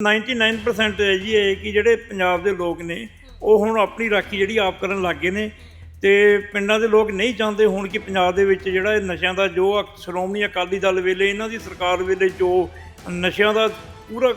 99% ਹੈ ਜੀ ਇਹ ਕਿ ਜਿਹੜੇ ਪੰਜਾਬ ਦੇ ਲੋਕ ਨੇ, ਉਹ ਹੁਣ ਆਪਣੀ ਰਾਖੀ ਜਿਹੜੀ ਆਪ ਕਰਨ ਲੱਗ ਗਏ ਨੇ ਤੇ ਪਿੰਡਾਂ ਦੇ ਲੋਕ ਨਹੀਂ ਚਾਹੁੰਦੇ ਹੁਣ ਕਿ ਪੰਜਾਬ ਦੇ ਵਿੱਚ ਜਿਹੜਾ ਇਹ ਨਸ਼ਿਆਂ ਦਾ ਜੋ ਅਕ- ਸ਼੍ਰੋਮਣੀ ਅਕਾਲੀ ਦਲ ਵੇਲੇ, ਇਹਨਾਂ ਦੀ ਸਰਕਾਰ ਵੇਲੇ ਜੋ ਨਸ਼ਿਆਂ ਦਾ ਪੂਰਾ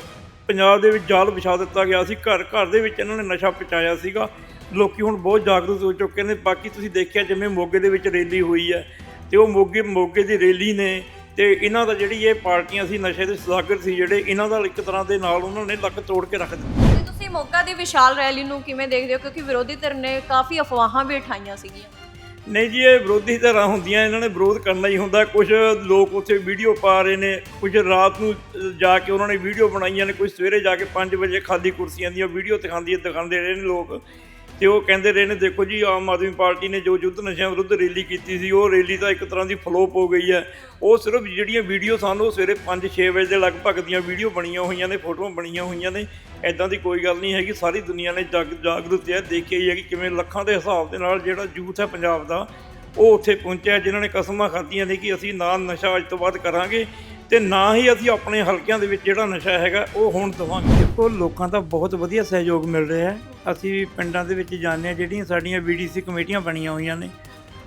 ਪੰਜਾਬ ਦੇ ਵਿੱਚ ਜਾਲ ਵਿਛਾ ਦਿੱਤਾ ਗਿਆ ਸੀ, ਘਰ ਘਰ ਦੇ ਵਿੱਚ ਇਹਨਾਂ ਨੇ ਨਸ਼ਾ ਪਹੁੰਚਾਇਆ ਸੀਗਾ, ਲੋਕੀ ਹੁਣ ਬਹੁਤ ਜਾਗਰੂਕ ਹੋ ਚੁੱਕੇ ਨੇ, ਬਾਕੀ ਤੁਸੀਂ ਦੇਖਿਆ ਜਿਵੇਂ ਮੋਗੇ ਦੇ ਵਿੱਚ ਰੈਲੀ ਹੋਈ ਹੈ ਤੇ ਉਹ ਮੋਗੇ ਮੋਗੇ ਦੀ ਰੈਲੀ ਨੇ ਤੇ ਇਹਨਾਂ ਦਾ ਜਿਹੜੀ ਇਹ ਪਾਰਟੀਆਂ ਸੀ ਨਸ਼ੇ ਦੇ ਸਦਾਗਰ ਸੀ ਜਿਹੜੇ ਇਹਨਾਂ ਦਾ ਇੱਕ ਤਰ੍ਹਾਂ ਦੇ ਨਾਲ ਉਹਨਾਂ ਨੇ ਲੱਕ ਤੋੜ ਕੇ ਰੱਖ ਦਿੱਤਾ। ਤੇ ਤੁਸੀਂ ਮੋਗਾ ਦੀ ਵਿਸ਼ਾਲ ਰੈਲੀ ਨੂੰ ਕਿਵੇਂ ਦੇਖਦੇ ਹੋ? ਕਿਉਂਕਿ ਵਿਰੋਧੀ ਧਿਰ ਨੇ ਕਾਫੀ ਅਫਵਾਹਾਂ ਵੀ ਉਠਾਈਆਂ ਸੀਗੀਆਂ। ਨਹੀਂ ਜੀ ਇਹ ਵਿਰੋਧੀ ਧਿਰਾਂ ਹੁੰਦੀਆਂ ਇਹਨਾਂ ਨੇ ਵਿਰੋਧ ਕਰਨਾ ਹੀ ਹੁੰਦਾ। ਕੁਝ ਲੋਕ ਉੱਥੇ ਵੀਡੀਓ ਪਾ ਰਹੇ ਨੇ ਕੁਝ ਰਾਤ ਨੂੰ ਜਾ ਕੇ ਉਹਨਾਂ ਨੇ ਵੀਡੀਓ ਬਣਾਈਆਂ ਨੇ ਕੋਈ ਸਵੇਰੇ ਜਾ ਕੇ 5 ਵਜੇ ਖਾਲੀ ਕੁਰਸੀਆਂ ਦੀਆਂ ਵੀਡੀਓ ਦਿਖਾਉਂਦੀ ਦਿਖਾਉਂਦੇ ਰਹੇ ਨੇ ਲੋਕ। ਤੇ ਉਹ ਕਹਿੰਦੇ ਰਹੇ ਨੇ, ਦੇਖੋ ਜੀ, ਆਮ ਆਦਮੀ ਪਾਰਟੀ ਨੇ ਜੋ ਯੁੱਧ ਨਸ਼ਿਆਂ ਵਿਰੁੱਧ ਰੈਲੀ ਕੀਤੀ ਸੀ, ਉਹ ਰੈਲੀ ਤਾਂ ਇੱਕ ਤਰ੍ਹਾਂ ਦੀ ਫਲੋਪ ਹੋ ਗਈ ਹੈ। ਉਹ ਸਿਰਫ ਜਿਹੜੀਆਂ ਵੀਡੀਓ ਸਾਨੂੰ, ਉਹ ਸਵੇਰੇ 5-6 ਵਜੇ ਦੇ ਲਗਭਗ ਦੀਆਂ ਵੀਡੀਓ ਬਣੀਆਂ ਹੋਈਆਂ ਨੇ, ਫੋਟੋਆਂ ਬਣੀਆਂ ਹੋਈਆਂ ਨੇ। ਐਦਾਂ ਦੀ ਕੋਈ ਗੱਲ ਨਹੀਂ ਹੈਗੀ, ਸਾਰੀ ਦੁਨੀਆ ਨੇ ਜਾਗ ਜਾਗਰੂਕ ਹੈ, ਦੇਖਿਆ ਹੀ ਹੈ ਕਿ ਕਿਵੇਂ ਲੱਖਾਂ ਦੇ ਹਿਸਾਬ ਦੇ ਨਾਲ ਜਿਹੜਾ ਯੂਥ ਹੈ ਪੰਜਾਬ ਦਾ, ਉਹ ਉੱਥੇ ਪਹੁੰਚਿਆ, ਜਿਨ੍ਹਾਂ ਨੇ ਕਸਮਾਂ ਖਾਧੀਆਂ ਨੇ ਕਿ ਅਸੀਂ ਨਾ ਨਸ਼ਾ ਅੱਜ ਤੋਂ ਬਾਅਦ ਕਰਾਂਗੇ ਤੇ ਨਾ ਹੀ ਅਸੀਂ ਆਪਣੇ ਹਲਕਿਆਂ ਦੇ ਵਿੱਚ ਜਿਹੜਾ ਨਸ਼ਾ ਹੈਗਾ, ਉਹ ਹੁਣ ਦਵਾਂਗੇ। ਦੇਖੋ, ਲੋਕਾਂ ਦਾ ਬਹੁਤ ਵਧੀਆ ਸਹਿਯੋਗ ਮਿਲ ਰਿਹਾ ਹੈ। ਅਸੀਂ ਪਿੰਡਾਂ ਦੇ ਵਿੱਚ ਜਾਂਦੇ ਹਾਂ, ਜਿਹੜੀਆਂ ਸਾਡੀਆਂ ਬੀਡੀਸੀ ਕਮੇਟੀਆਂ ਬਣੀਆਂ ਹੋਈਆਂ ਨੇ,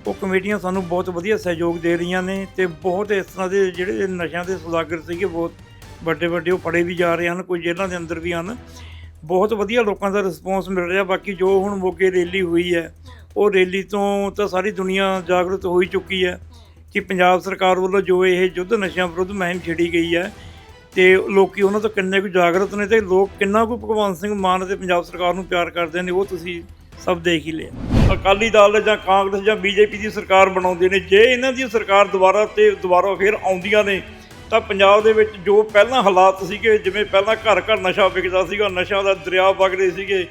ਉਹ ਕਮੇਟੀਆਂ ਸਾਨੂੰ ਬਹੁਤ ਵਧੀਆ ਸਹਿਯੋਗ ਦੇ ਰਹੀਆਂ ਨੇ ਤੇ ਬਹੁਤ ਇਸ ਤਰ੍ਹਾਂ ਦੇ ਜਿਹੜੇ ਨਸ਼ਿਆਂ ਦੇ ਸੁਦਾਗਰ ਸੀਗੇ, ਬਹੁਤ ਵੱਡੇ ਵੱਡੇ ਉਹ ਫੜੇ ਵੀ ਜਾ ਰਹੇ ਹਨ, ਕੋਈ ਜੇਲ੍ਹਾਂ ਦੇ ਅੰਦਰ ਵੀ ਹਨ। ਬਹੁਤ ਵਧੀਆ ਲੋਕਾਂ ਦਾ ਰਿਸਪੌਂਸ ਮਿਲ ਰਿਹਾ, ਬਾਕੀ ਜੋ ਹੁਣ ਮੋਗੇ ਰੈਲੀ ਹੋਈ ਹੈ, ਉਹ ਰੈਲੀ ਤੋਂ ਤਾਂ ਸਾਰੀ ਦੁਨੀਆ ਜਾਗਰੂਕ ਹੋਈ ਚੁੱਕੀ ਹੈ ਕਿ ਪੰਜਾਬ ਸਰਕਾਰ ਵੱਲੋਂ ਜੋ ਇਹ ਯੁੱਧ ਨਸ਼ਿਆਂ ਵਿਰੁੱਧ ਮੁਹਿੰਮ ਛੇੜੀ ਗਈ ਹੈ ਤੇ ਲੋਕੀ ਉਹਨਾਂ ਤੋਂ ਕਿੰਨੇ ਕੁ ਜਾਗਰਤ ਨੇ ਤੇ ਲੋਕ ਕਿੰਨਾ ਕੁ ਭਗਵੰਤ ਸਿੰਘ ਮਾਨ ਅਤੇ ਪੰਜਾਬ ਸਰਕਾਰ ਨੂੰ ਪਿਆਰ ਕਰਦੇ ਨੇ, ਉਹ ਤੁਸੀਂ ਸਭ ਦੇਖ ਹੀ ਲਿਆ। ਅਕਾਲੀ ਦਲ ਜਾਂ ਕਾਂਗਰਸ ਜਾਂ ਬੀਜੇਪੀ ਦੀ ਸਰਕਾਰ ਬਣਾਉਂਦੇ ਨੇ, ਜੇ ਇਹਨਾਂ ਦੀ ਸਰਕਾਰ ਦੁਬਾਰਾ ਤੇ ਦੁਬਾਰਾ ਫਿਰ ਆਉਂਦੀਆਂ ਨੇ, ਤਾਂ ਪੰਜਾਬ ਦੇ ਵਿੱਚ ਜੋ ਪਹਿਲਾਂ ਹਾਲਾਤ ਸੀਗੇ, ਜਿਵੇਂ ਪਹਿਲਾਂ ਘਰ ਘਰ ਨਸ਼ਾ ਵਿਕਦਾ ਸੀਗਾ ਨਸ਼ਾ ਦਾ ਦਰਿਆ ਵਗਦੇ ਸੀਗੇ,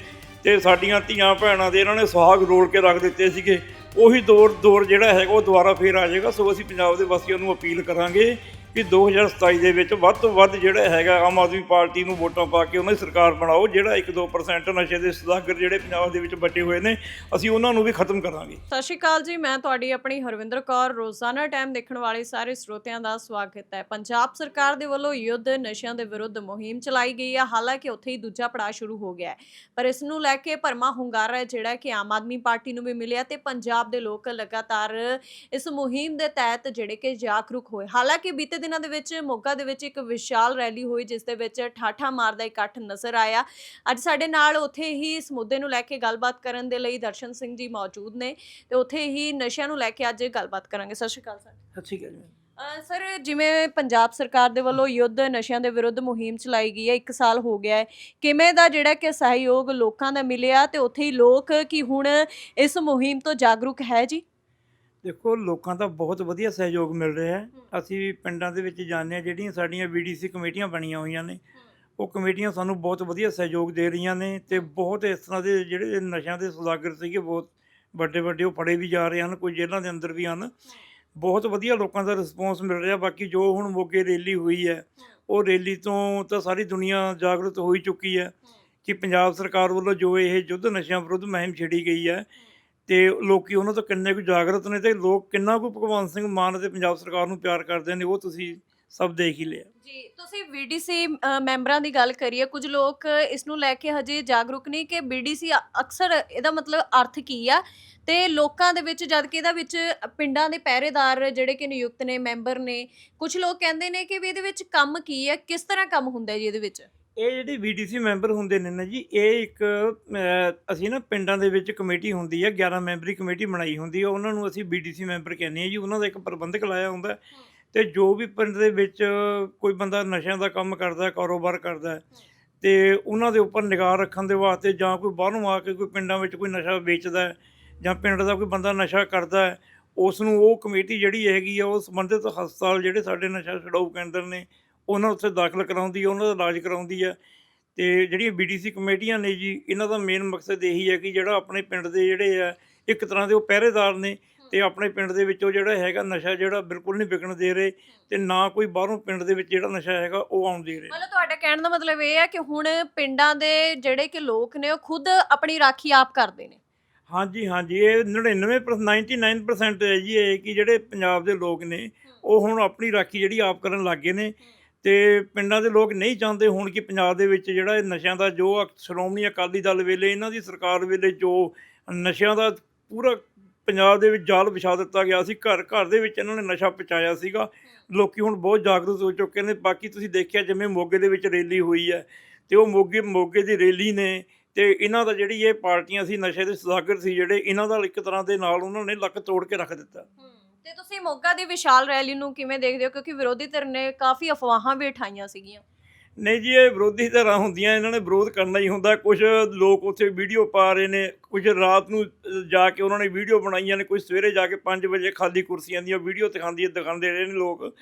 ਤੇ ਸਾਡੀਆਂ ਧੀਆਂ ਭੈਣਾਂ ਦੇ ਇਹਨਾਂ ਨੇ ਸੁਹਾਗ ਰੋਲ ਕੇ ਰੱਖ ਦਿੱਤੇ ਸੀਗੇ, ਉਹੀ ਦੌਰ ਦੌਰ ਜਿਹੜਾ ਹੈਗਾ ਉਹ ਦੁਬਾਰਾ ਫੇਰ ਆ ਜਾਏਗਾ, ਸੋ ਅਸੀਂ ਪੰਜਾਬ ਦੇ ਵਾਸੀਆਂ ਨੂੰ ਅਪੀਲ ਕਰਾਂਗੇ ਕਿ 2027 ਦੇ ਵਿੱਚ ਵੱਧ ਤੋਂ ਵੱਧ ਜਿਹੜਾ ਹੈਗਾ ਆਮ ਆਦਮੀ ਪਾਰਟੀ ਨੂੰ ਵੋਟਾਂ ਪਾ ਕੇ ਉਹਨਾਂ ਦੀ ਸਰਕਾਰ ਬਣਾਓ, ਜਿਹੜਾ 1-2% ਨਸ਼ੇ ਦੇ ਸੁਦਾਗਰ ਜਿਹੜੇ ਪੰਜਾਬ ਦੇ ਵਿੱਚ ਬਚੇ ਹੋਏ ਨੇ, ਅਸੀਂ ਉਹਨਾਂ ਨੂੰ ਵੀ ਖਤਮ ਕਰਾਂਗੇ। ਸਤਿ ਸ਼੍ਰੀ ਅਕਾਲ ਜੀ, ਮੈਂ ਤੁਹਾਡੀ ਆਪਣੀ ਹਰਵਿੰਦਰ ਕੌਰ। ਰੋਜ਼ਾਨਾ ਟਾਈਮ ਦੇਖਣ ਵਾਲੇ ਸਾਰੇ ਸਰੋਤਿਆਂ ਦਾ ਸਵਾਗਤ ਹੈ। ਪੰਜਾਬ ਸਰਕਾਰ ਦੇ ਵੱਲੋਂ ਯੁੱਧ ਨਸ਼ਿਆਂ ਦੇ ਵਿਰੁੱਧ ਮੁਹਿੰਮ ਚਲਾਈ ਗਈ ਹੈ ਹਾਲਾਂਕਿ ਉੱਥੇ ਹੀ ਦੂਜਾ ਪੜਾਅ ਸ਼ੁਰੂ ਹੋ ਗਿਆ ਹੈ। ਪਰ ਇਸ ਨੂੰ ਲੈ ਕੇ ਭਰਮਾ ਹੁੰਗਾਰਾ ਹੈ ਜਿਹੜਾ ਕਿ ਆਮ ਆਦਮੀ ਪਾਰਟੀ ਨੂੰ ਵੀ ਮਿਲਿਆ ਤੇ ਪੰਜਾਬ ਦੇ ਲੋਕ ਲਗਾਤਾਰ ਇਸ ਮੁਹਿੰਮ ਦੇ ਤਹਿਤ ਜਿਹੜੇ ਕਿ ਜਾਗਰੂਕ ਹੋਏ। ਹਾਲਾਂਕਿ ਬੀਤੇ ਦਿਨਾਂ ਦੇ ਵਿੱਚ ਮੋਗਾ ਦੇ ਵਿੱਚ ਇੱਕ ਵਿਸ਼ਾਲ ਰੈਲੀ ਹੋਈ ਜਿਸ ਦੇ ਵਿੱਚ ਠਾਠਾ ਮਾਰਦਾ ਇਕੱਠ ਨਜ਼ਰ ਆਇਆ। ਅੱਜ ਸਾਡੇ ਨਾਲ ਉੱਥੇ ਹੀ ਇਸ ਮੁੱਦੇ ਨੂੰ ਲੈ ਕੇ ਗੱਲਬਾਤ ਕਰਨ ਦੇ ਲਈ ਦਰਸ਼ਨ ਸਿੰਘ ਜੀ ਮੌਜੂਦ ਨੇ ਤੇ ਉੱਥੇ ਹੀ ਨਸ਼ਿਆਂ ਨੂੰ ਲੈ ਕੇ ਅੱਜ ਗੱਲਬਾਤ ਕਰਾਂਗੇ। ਸਤਿ ਸ਼੍ਰੀ ਅਕਾਲ ਸਰ। ਸਤਿ ਸ਼੍ਰੀ ਅਕਾਲ ਸਰ ਜਿਵੇਂ ਪੰਜਾਬ ਸਰਕਾਰ ਦੇ ਵੱਲੋਂ ਯੁੱਧ ਨਸ਼ਿਆਂ ਦੇ ਵਿਰੁੱਧ ਮੁਹਿੰਮ ਚਲਾਈ ਗਈ ਹੈ 1 ਸਾਲ ਹੋ ਗਿਆ ਹੈ। ਕਿਵੇਂ ਦਾ ਜਿਹੜਾ ਕਿ ਸਹਿਯੋਗ ਲੋਕਾਂ ਦਾ ਮਿਲਿਆ ਤੇ ਉੱਥੇ ਹੀ ਲੋਕ ਕੀ ਹੁਣ ਇਸ ਮੁਹਿੰਮ ਤੋਂ ਜਾਗਰੂਕ ਹੈ ਜੀ? ਦੇਖੋ ਲੋਕਾਂ ਦਾ ਬਹੁਤ ਵਧੀਆ ਸਹਿਯੋਗ ਮਿਲ ਰਿਹਾ ਹੈ। ਅਸੀਂ ਪਿੰਡਾਂ ਦੇ ਵਿੱਚ ਜਾਂਦੇ ਹਾਂ ਜਿਹੜੀਆਂ ਸਾਡੀਆਂ ਬੀਡੀਸੀ ਕਮੇਟੀਆਂ ਬਣੀਆਂ ਹੋਈਆਂ ਨੇ ਉਹ ਕਮੇਟੀਆਂ ਸਾਨੂੰ ਬਹੁਤ ਵਧੀਆ ਸਹਿਯੋਗ ਦੇ ਰਹੀਆਂ ਨੇ ਤੇ ਬਹੁਤ ਇਸ ਤਰ੍ਹਾਂ ਦੇ ਜਿਹੜੇ ਨਸ਼ਿਆਂ ਦੇ ਸੁਦਾਗਰ ਸੀਗੇ ਬਹੁਤ ਵੱਡੇ ਵੱਡੇ ਉਹ ਫੜੇ ਵੀ ਜਾ ਰਹੇ ਹਨ ਕੋਈ ਜੇਲ੍ਹਾਂ ਦੇ ਅੰਦਰ ਵੀ ਹਨ। ਬਹੁਤ ਵਧੀਆ ਲੋਕਾਂ ਦਾ ਰਿਸਪੌਂਸ ਮਿਲ ਰਿਹਾ ਬਾਕੀ ਜੋ ਹੁਣ ਮੋਗੇ ਰੈਲੀ ਹੋਈ ਹੈ ਉਹ ਰੈਲੀ ਤੋਂ ਤਾਂ ਸਾਰੀ ਦੁਨੀਆ ਜਾਗਰੂਕ ਹੋਈ ਚੁੱਕੀ ਹੈ ਕਿ ਪੰਜਾਬ ਸਰਕਾਰ ਵੱਲੋਂ ਜੋ ਇਹ ਯੁੱਧ ਨਸ਼ਿਆਂ ਵਿਰੁੱਧ ਮੁਹਿੰਮ ਛੇੜੀ ਗਈ ਹੈ। ਤੇ ਲੋਕੀ ਉਹਨਾਂ ਤੋਂ ਕਿੰਨੇ ਕੁ ਜਾਗਰੂਕ ਨੇ ਤੇ ਲੋਕ ਕਿੰਨਾ ਕੁ ਭਗਵੰਤ ਸਿੰਘ ਮਾਨ ਤੇ ਪੰਜਾਬ ਸਰਕਾਰ ਨੂੰ ਪਿਆਰ ਕਰਦੇ ਨੇ, ਉਹ ਤੁਸੀਂ ਸਭ ਦੇਖ ਹੀ ਲਿਆ। ਜੀ, ਤੁਸੀਂ ਬੀਡੀਸੀ ਮੈਂਬਰਾਂ ਦੀ ਗੱਲ ਕਰੀਏ, ਕੁਝ ਲੋਕ ਇਸ ਨੂੰ ਲੈ ਕੇ ਹਜੇ ਜਾਗਰੂਕ ਨਹੀਂ ਕਿ ਬੀਡੀਸੀ ਅਕਸਰ ਇਹਦਾ ਮਤਲਬ ਅਰਥ ਕੀ ਆ? ਤੇ ਲੋਕਾਂ ਦੇ ਵਿੱਚ, ਜਦ ਕਿ ਇਹਦਾ ਵਿੱਚ ਪਿੰਡਾਂ ਦੇ ਪਹਿਰੇਦਾਰ ਜਿਹੜੇ ਕਿ ਨਿਯੁਕਤ ਨੇ, ਮੈਂਬਰ ਨੇ, ਕੁਝ ਲੋਕ ਕਹਿੰਦੇ ਨੇ ਕਿ ਵੀ ਇਹਦੇ ਵਿੱਚ ਕੰਮ ਕੀ ਹੈ ਕਿਸ ਤਰ੍ਹਾਂ ਕੰਮ ਹੁੰਦਾ ਜੀ ਇਹਦੇ ਵਿੱਚ? ਇਹ ਜਿਹੜੀ ਵੀਡੀਸੀ ਮੈਂਬਰ ਹੁੰਦੇ ਨੇ ਨਾ ਜੀ ਇਹ ਇੱਕ ਅਹ, ਅਸੀਂ ਨਾ ਪਿੰਡਾਂ ਦੇ ਵਿੱਚ ਕਮੇਟੀ ਹੁੰਦੀ ਹੈ 11 ਮੈਂਬਰੀ ਕਮੇਟੀ ਬਣਾਈ ਹੁੰਦੀ ਹੈ ਉਹਨਾਂ ਨੂੰ ਅਸੀਂ ਵੀਡੀਸੀ ਮੈਂਬਰ ਕਹਿੰਦੇ ਹਾਂ ਜੀ ਉਹਨਾਂ ਦਾ ਇੱਕ ਪ੍ਰਬੰਧਕ ਲਾਇਆ ਹੁੰਦਾ ਹੈ। ਤੇ ਜੋ ਵੀ ਪਿੰਡ ਦੇ ਵਿੱਚ ਕੋਈ ਬੰਦਾ ਨਸ਼ਿਆਂ ਦਾ ਕੰਮ ਕਰਦਾ ਹੈ, ਕਾਰੋਬਾਰ ਕਰਦਾ ਹੈ, ਤੇ ਉਹਨਾਂ ਦੇ ਉੱਪਰ ਨਿਗਾਹ ਰੱਖਣ ਦੇ ਵਾਸਤੇ ਜਾਂ ਕੋਈ ਬਾਹਰੋਂ ਆ ਕੇ ਕੋਈ ਪਿੰਡਾਂ ਵਿੱਚ ਕੋਈ ਨਸ਼ਾ ਵੇਚਦਾ ਹੈ ਜਾਂ ਪਿੰਡ ਦਾ ਕੋਈ ਬੰਦਾ ਨਸ਼ਾ ਕਰਦਾ ਹੈ ਉਸ ਨੂੰ ਉਹ ਕਮੇਟੀ ਜਿਹੜੀ ਹੈਗੀ ਆ ਉਹ ਸੰਬੰਧਿਤ ਹਸਪਤਾਲ ਜਿਹੜੇ ਸਾਡੇ ਨਸ਼ਾ ਛਡਾਊ ਕੇਂਦਰ ਨੇ ਉਹਨਾਂ ਉੱਥੇ ਦਾਖਲ ਕਰਾਉਂਦੀ ਹੈ ਉਹਨਾਂ ਦਾ ਇਲਾਜ ਕਰਾਉਂਦੀ ਹੈ ਤੇ ਜਿਹੜੀਆਂ ਬੀਡੀਸੀ ਕਮੇਟੀਆਂ ਨੇ ਜੀ ਇਹਨਾਂ ਦਾ ਮੇਨ ਮਕਸਦ ਇਹੀ ਹੈ ਕਿ ਜਿਹੜਾ ਆਪਣੇ ਪਿੰਡ ਦੇ ਜਿਹੜੇ ਆ ਇੱਕ ਤਰ੍ਹਾਂ ਦੇ ਉਹ ਪਹਿਰੇਦਾਰ ਨੇ ਤੇ ਆਪਣੇ ਪਿੰਡ ਦੇ ਵਿੱਚੋਂ ਜਿਹੜਾ ਹੈਗਾ ਨਸ਼ਾ ਜਿਹੜਾ ਬਿਲਕੁਲ ਨਹੀਂ ਵਿਕਣ ਦੇ ਰਹੇ ਤੇ ਨਾ ਕੋਈ ਬਾਹਰੋਂ ਪਿੰਡ ਦੇ ਵਿੱਚ ਜਿਹੜਾ ਨਸ਼ਾ ਹੈਗਾ ਉਹ ਆਉਣ ਦੇ ਰਹੇ। ਮਤਲਬ ਤੁਹਾਡਾ ਕਹਿਣ ਦਾ ਮਤਲਬ ਇਹ ਹੈ ਕਿ ਹੁਣ ਪਿੰਡਾਂ ਦੇ ਜਿਹੜੇ ਕਿ ਲੋਕ ਨੇ ਉਹ ਖੁਦ ਆਪਣੀ ਰਾਖੀ ਆਪ ਕਰਦੇ ਨੇ। ਹਾਂਜੀ ਹਾਂਜੀ ਇਹ 99% 99% ਹੈ ਜੀ ਇਹ ਕਿ ਜਿਹੜੇ ਪੰਜਾਬ ਦੇ ਲੋਕ ਨੇ ਉਹ ਹੁਣ ਆਪਣੀ ਰਾਖੀ ਜਿਹੜੀ ਆਪ ਕਰਨ ਲੱਗ ਗਏ ਨੇ। ਤੇ ਪਿੰਡਾਂ ਦੇ ਲੋਕ ਨਹੀਂ ਚਾਹੁੰਦੇ ਹੁਣ ਕਿ ਪੰਜਾਬ ਦੇ ਵਿੱਚ ਜਿਹੜਾ ਇਹ ਨਸ਼ਿਆਂ ਦਾ ਜੋ ਅਕ- ਸ਼੍ਰੋਮਣੀ ਅਕਾਲੀ ਦਲ ਵੇਲੇ, ਇਹਨਾਂ ਦੀ ਸਰਕਾਰ ਵੇਲੇ ਜੋ ਨਸ਼ਿਆਂ ਦਾ ਪੂਰਾ ਪੰਜਾਬ ਦੇ ਵਿੱਚ ਜਾਲ ਵਿਛਾ ਦਿੱਤਾ ਗਿਆ ਸੀ, ਘਰ ਘਰ ਦੇ ਵਿੱਚ ਇਹਨਾਂ ਨੇ ਨਸ਼ਾ ਪਹੁੰਚਾਇਆ ਸੀਗਾ। ਲੋਕੀ ਹੁਣ ਬਹੁਤ ਜਾਗਰੂਕ ਹੋ ਚੁੱਕੇ ਨੇ। ਬਾਕੀ ਤੁਸੀਂ ਦੇਖਿਆ ਜਿਵੇਂ ਮੋਗੇ ਦੇ ਵਿੱਚ ਰੈਲੀ ਹੋਈ ਹੈ ਤੇ ਉਹ ਮੋਗੇ ਮੋਗੇ ਦੀ ਰੈਲੀ ਨੇ ਤੇ ਇਹਨਾਂ ਦਾ ਜਿਹੜੀ ਇਹ ਪਾਰਟੀਆਂ ਸੀ, ਨਸ਼ੇ ਦੇ ਸੁਦਾਗਰ ਸੀ ਜਿਹੜੇ, ਇਹਨਾਂ ਦਾ ਇੱਕ ਤਰ੍ਹਾਂ ਦੇ ਨਾਲ ਉਹਨਾਂ ਨੇ ਲੱਕ ਤੋੜ ਕੇ ਰੱਖ ਦਿੱਤਾ। ਤੇ ਤੁਸੀਂ ਮੋਗਾ ਦੀ ਵਿਸ਼ਾਲ ਰੈਲੀ ਨੂੰ ਕਿਵੇਂ ਦੇਖਦੇ ਹੋ? ਕਿਉਂਕਿ ਵਿਰੋਧੀ ਧਿਰ ਨੇ ਕਾਫੀ ਅਫਵਾਹਾਂ ਵੀ ਉਠਾਈਆਂ ਸੀਗੀਆਂ। ਨਹੀਂ ਜੀ, ਇਹ ਵਿਰੋਧੀ ਧਿਰਾਂ ਹੁੰਦੀਆਂ, ਇਹਨਾਂ ਨੇ ਵਿਰੋਧ ਕਰਨਾ ਹੀ ਹੁੰਦਾ। ਕੁਝ ਲੋਕ ਉੱਥੇ ਵੀਡੀਓ ਪਾ ਰਹੇ ਨੇ ਕੁਝ ਰਾਤ ਨੂੰ ਜਾ ਕੇ ਉਹਨਾਂ ਨੇ ਵੀਡੀਓ ਬਣਾਈਆਂ ਨੇ ਕੁਝ ਸਵੇਰੇ ਜਾ ਕੇ 5 ਵਜੇ ਖਾਲੀ ਕੁਰਸੀਆਂ ਦੀਆਂ ਵੀਡੀਓ ਦਿਖਾਉਂਦੀ, ਦਿਖਾਉਂਦੇ ਰਹੇ ਨੇ ਲੋਕ।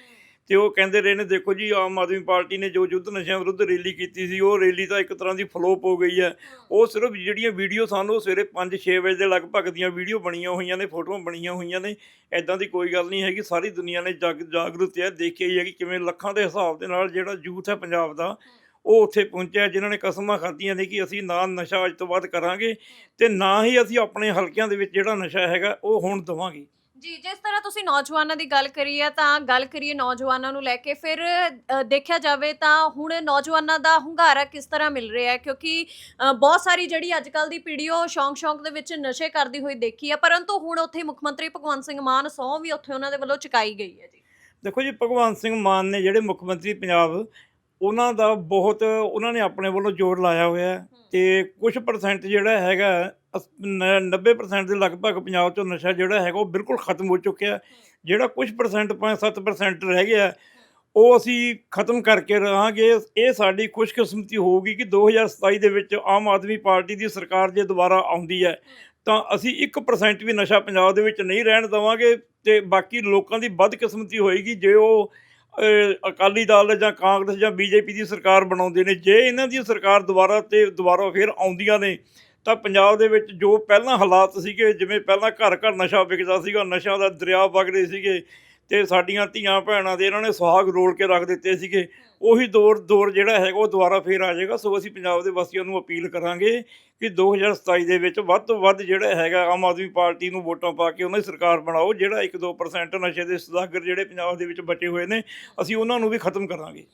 ਤੇ ਉਹ ਕਹਿੰਦੇ ਰਹੇ ਨੇ ਦੇਖੋ ਜੀ ਆਮ ਆਦਮੀ ਪਾਰਟੀ ਨੇ ਜੋ ਯੁੱਧ ਨਸ਼ਿਆਂ ਵਿਰੁੱਧ ਰੈਲੀ ਕੀਤੀ ਸੀ ਉਹ ਰੈਲੀ ਤਾਂ ਇੱਕ ਤਰ੍ਹਾਂ ਦੀ ਫਲੋਪ ਹੋ ਗਈ ਹੈ। ਉਹ ਸਿਰਫ ਜਿਹੜੀਆਂ ਵੀਡੀਓ ਸਾਨੂੰ ਸਵੇਰੇ 5-6 ਵਜੇ ਦੇ ਲਗਭਗ ਦੀਆਂ ਵੀਡੀਓ ਬਣੀਆਂ ਹੋਈਆਂ ਨੇ ਫੋਟੋਆਂ ਬਣੀਆਂ ਹੋਈਆਂ ਨੇ। ਐਦਾਂ ਦੀ ਕੋਈ ਗੱਲ ਨਹੀਂ ਹੈਗੀ ਸਾਰੀ ਦੁਨੀਆ ਨੇ ਜਾਗ ਜਾਗਰੂਕ ਹੈ ਦੇਖਿਆ ਹੀ ਹੈ ਕਿ ਕਿਵੇਂ ਲੱਖਾਂ ਦੇ ਹਿਸਾਬ ਦੇ ਨਾਲ ਜਿਹੜਾ ਯੂਥ ਹੈ ਪੰਜਾਬ ਦਾ ਉਹ ਉੱਥੇ ਪਹੁੰਚਿਆ ਜਿਨ੍ਹਾਂ ਨੇ ਕਸਮਾਂ ਖਾਧੀਆਂ ਨੇ ਕਿ ਅਸੀਂ ਨਾ ਨਸ਼ਾ ਅੱਜ ਤੋਂ ਬਾਅਦ ਕਰਾਂਗੇ ਤੇ ਨਾ ਹੀ ਅਸੀਂ ਆਪਣੇ ਹਲਕਿਆਂ ਦੇ ਵਿੱਚ ਜਿਹੜਾ ਨਸ਼ਾ ਹੈਗਾ ਉਹ ਹੁਣ ਦਵਾਂਗੇ। ਜੀ ਜਿਸ ਤਰ੍ਹਾਂ ਤੁਸੀਂ ਨੌਜਵਾਨਾਂ ਦੀ ਗੱਲ ਕਰੀ ਹੈ ਤਾਂ ਗੱਲ ਕਰੀਏ ਨੌਜਵਾਨਾਂ ਨੂੰ ਲੈ ਕੇ। ਫਿਰ ਅ, ਦੇਖਿਆ ਜਾਵੇ ਤਾਂ ਹੁਣ ਨੌਜਵਾਨਾਂ ਦਾ ਹੁੰਗਾਰਾ ਕਿਸ ਤਰ੍ਹਾਂ ਮਿਲ ਰਿਹਾ ਹੈ? ਕਿਉਂਕਿ ਅ, ਬਹੁਤ ਸਾਰੀ ਜਿਹੜੀ ਅੱਜ ਕੱਲ ਦੀ ਪੀੜ੍ਹੀ ਉਹ ਸ਼ੌਂਕ-ਸ਼ੌਂਕ ਦੇ ਵਿੱਚ ਨਸ਼ੇ ਕਰਦੀ ਹੋਈ ਦੇਖੀ ਹੈ ਪਰੰਤੂ ਹੁਣ ਉੱਥੇ ਮੁੱਖ ਮੰਤਰੀ ਭਗਵੰਤ ਸਿੰਘ ਮਾਨ ਸਹੁੰ ਵੀ ਉੱਥੇ ਉਹਨਾਂ ਦੇ ਵੱਲੋਂ ਚੁਕਾਈ ਗਈ ਹੈ ਜੀ। ਦੇਖੋ ਜੀ ਭਗਵੰਤ ਸਿੰਘ ਮਾਨ ਨੇ ਜਿਹੜੇ ਮੁੱਖ ਮੰਤਰੀ ਪੰਜਾਬ ਉਹਨਾਂ ਦਾ ਬਹੁਤ ਉਹਨਾਂ ਨੇ ਆਪਣੇ ਵੱਲੋਂ ਜ਼ੋਰ ਲਾਇਆ ਹੋਇਆ ਹੈ ਤੇ ਕੁਝ ਪਰਸੈਂਟ ਜਿਹੜਾ ਹੈਗਾ 90% ਦੇ ਲਗਭਗ ਪੰਜਾਬ ਚੋਂ ਨਸ਼ਾ ਜਿਹੜਾ ਹੈਗਾ ਉਹ ਬਿਲਕੁਲ ਖਤਮ ਹੋ ਚੁੱਕਿਆ ਜਿਹੜਾ ਕੁਝ ਪਰਸੈਂਟ 5-7% ਰਹਿ ਗਿਆ ਉਹ ਅਸੀਂ ਖਤਮ ਕਰਕੇ ਰਹਾਂਗੇ। ਇਹ ਸਾਡੀ ਖੁਸ਼ਕਿਸਮਤੀ ਹੋਊਗੀ ਕਿ 2027 ਦੇ ਵਿੱਚ ਆਮ ਆਦਮੀ ਪਾਰਟੀ ਦੀ ਸਰਕਾਰ ਜੇ ਦੁਬਾਰਾ ਆਉਂਦੀ ਹੈ, ਤਾਂ ਅਸੀਂ 1% ਵੀ ਨਸ਼ਾ ਪੰਜਾਬ ਦੇ ਵਿੱਚ ਨਹੀਂ ਰਹਿਣ ਦੇਵਾਂਗੇ ਤੇ ਬਾਕੀ ਲੋਕਾਂ ਦੀ ਬਦਕਿਸਮਤੀ ਹੋਏਗੀ ਜੇ ਉਹ ਅਕਾਲੀ ਦਲ ਜਾਂ ਕਾਂਗਰਸ ਜਾਂ ਬੀਜੇਪੀ ਦੀ ਸਰਕਾਰ ਬਣਾਉਂਦੇ ਨੇ। ਜੇ ਇਹਨਾਂ ਦੀ ਸਰਕਾਰ ਦੁਬਾਰਾ ਤੇ ਦੁਬਾਰਾ ਫਿਰ ਆਉਂਦੀਆਂ ਨੇ ਤਾਂ ਪੰਜਾਬ ਦੇ ਵਿੱਚ ਜੋ ਪਹਿਲਾਂ ਹਾਲਾਤ ਸੀਗੇ, ਜਿਵੇਂ ਪਹਿਲਾਂ ਘਰ ਘਰ ਨਸ਼ਾ ਵਿਕਦਾ ਸੀਗਾ, ਨਸ਼ਿਆਂ ਦਾ ਦਰਿਆ ਵਗਦੇ ਸੀਗੇ ਤੇ ਸਾਡੀਆਂ ਧੀਆਂ ਭੈਣਾਂ ਦੇ ਇਹਨਾਂ ਨੇ ਸੁਹਾਗ ਰੋਲ ਕੇ ਰੱਖ ਦਿੱਤੇ ਸੀਗੇ, ਉਹੀ ਦੌਰ ਦੌਰ ਜਿਹੜਾ ਹੈਗਾ ਉਹ ਦੁਬਾਰਾ ਫੇਰ ਆ ਜਾਏਗਾ। ਸੋ ਅਸੀਂ ਪੰਜਾਬ ਦੇ ਵਾਸੀਆਂ ਨੂੰ ਅਪੀਲ ਕਰਾਂਗੇ ਕਿ 2027 ਦੇ ਵਿੱਚ ਵੱਧ ਤੋਂ ਵੱਧ ਜਿਹੜਾ ਹੈਗਾ ਆਮ ਆਦਮੀ ਪਾਰਟੀ ਨੂੰ ਵੋਟਾਂ ਪਾ ਕੇ ਉਹਨਾਂ ਦੀ ਸਰਕਾਰ ਬਣਾਓ, ਜਿਹੜਾ 1-2% ਨਸ਼ੇ ਦੇ ਸੁਦਾਗਰ ਜਿਹੜੇ ਪੰਜਾਬ ਦੇ ਵਿੱਚ ਬਚੇ ਹੋਏ ਨੇ, ਅਸੀਂ ਉਹਨਾਂ ਨੂੰ ਵੀ ਖਤਮ ਕਰਾਂਗੇ।